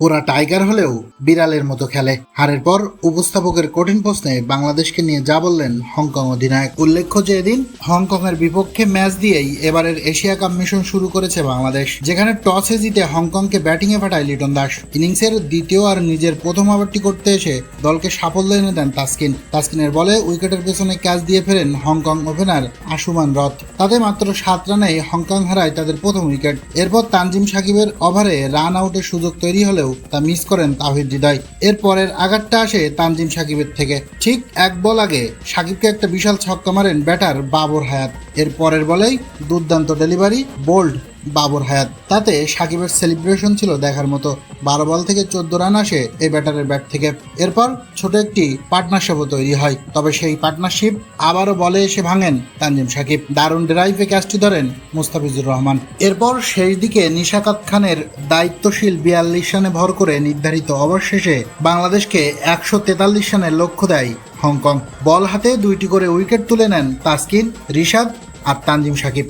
ওরা টাইগার হলেও বিড়ালের মতো খেলে। হারের পর উপস্থাপকের কঠিন প্রশ্নে বাংলাদেশকে নিয়ে যা বললেন হংকং অধিনায়ক। উল্লেখ্য যে এদিন হংকং এর বিপক্ষে ম্যাচ দিয়েই এবারের এশিয়া কাপ মিশন শুরু করেছে বাংলাদেশ, যেখানে টসে জিতে হংকংকে এ পাঠায় লিটন দাস। ইনিংসের দ্বিতীয় আর নিজের প্রথম ওভারটি করতে এসে দলকে সাফল্য এনে দেন তাসকিন। তাসকিনের বলে উইকেটের পেছনে ক্যাচ দিয়ে ফেরেন হংকং ওপেনার আশুমান রথ। তাতে মাত্র সাত রানে হংকং হারায় তাদের প্রথম উইকেট। এরপর তানজিম সাকিবের ওভারে রান আউটের সুযোগ তৈরি হলেও তা মিস করেন তাহিদ হৃদয় এর পরের আঘাতটা আসে তানজিম সাকিবের থেকে। ঠিক এক বল আগে সাকিবকে একটা বিশাল ছক্কা মারেন ব্যাটার বাবর হায়াত। এর পরের বলেই দুর্দান্ত ডেলিভারি, বোল্ড বাবর হায়াত। তাতে সাকিবের সেলিব্রেশন ছিল দেখার মতো। বারো বল থেকে চোদ্দ রান আসে এই ব্যাটারের ব্যাট থেকে। এরপর ছোট একটি পার্টনারশিপও তৈরি হয়। তবে সেই পার্টনারশিপ আবারও বলে এসে ভাঙেন তানজিম সাকিব। দারুণ ড্রাইভে ক্যাচটি ধরেন মুস্তাফিজুর রহমান। এরপর শেষ দিকে নিশাকাত খানের দায়িত্বশীল বিয়াল্লিশ রানে ভর করে নির্ধারিত অবশেষে বাংলাদেশকে একশো তেতাল্লিশ রানের লক্ষ্য দেয় হংকং। বল হাতে দুইটি করে উইকেট তুলে নেন তাসকিন, রিশাদ আর তানজিম সাকিব।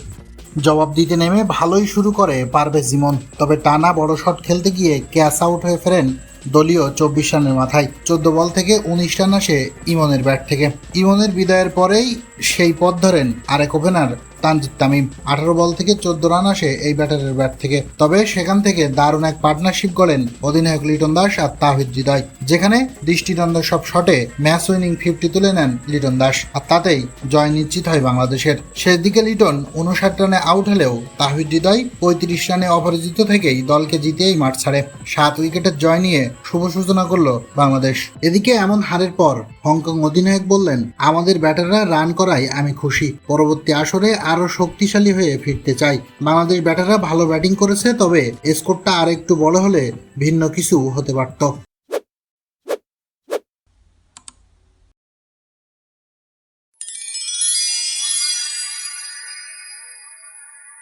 জবাব দিতে নেমে ভালোই শুরু করে পারবে জিমন, তবে টানা বড় শট খেলতে গিয়ে ক্যাশ আউট হয়ে ফেরেন দলীয় চব্বিশ রানের মাথায়। চোদ্দ বল থেকে উনিশ রান আসে ইমনের ব্যাট থেকে। ইমনের বিদায়ের পরেই সেই পথ ধরেন আরেক ওপেনার তানজিদ তামিম, আঠারো বল থেকে চোদ্দ রান আসে এই ব্যাটারের ব্যাট থেকে। তবে সেখান থেকে দারুণ এক পার্টনারশিপ গড়েন অধিনায়ক লিটন দাস আর তাহিদ হৃদয়, যেখানে দৃষ্টিদ্বন্দ্ব সব শটে ম্যাচ উইনিং ফিফটি তুলে নেন লিটন দাস, আর তাতেই জয় নিশ্চিত হয় বাংলাদেশের। শেষ দিকে লিটন উনষাট রানে আউট হলেও তাহিদ হৃদয় পঁয়ত্রিশ রানে অপরাজিত থেকেই দলকে জিতেই মাঠ ছাড়ে। সাত উইকেটের জয় নিয়ে শুভ সূচনা করল বাংলাদেশ। এদিকে এমন হারের পর হংকং অধিনায়ক বললেন, আমাদের ব্যাটাররা রান করায় আমি খুশি। পরবর্তী আসরে আরও শক্তিশালী হয়ে ফিরতে চাই। বাংলাদেশ ব্যাটাররা ভালো ব্যাটিং করেছে, তবে স্কোরটা আর একটু বড় হলে ভিন্ন কিছু হতে পারত।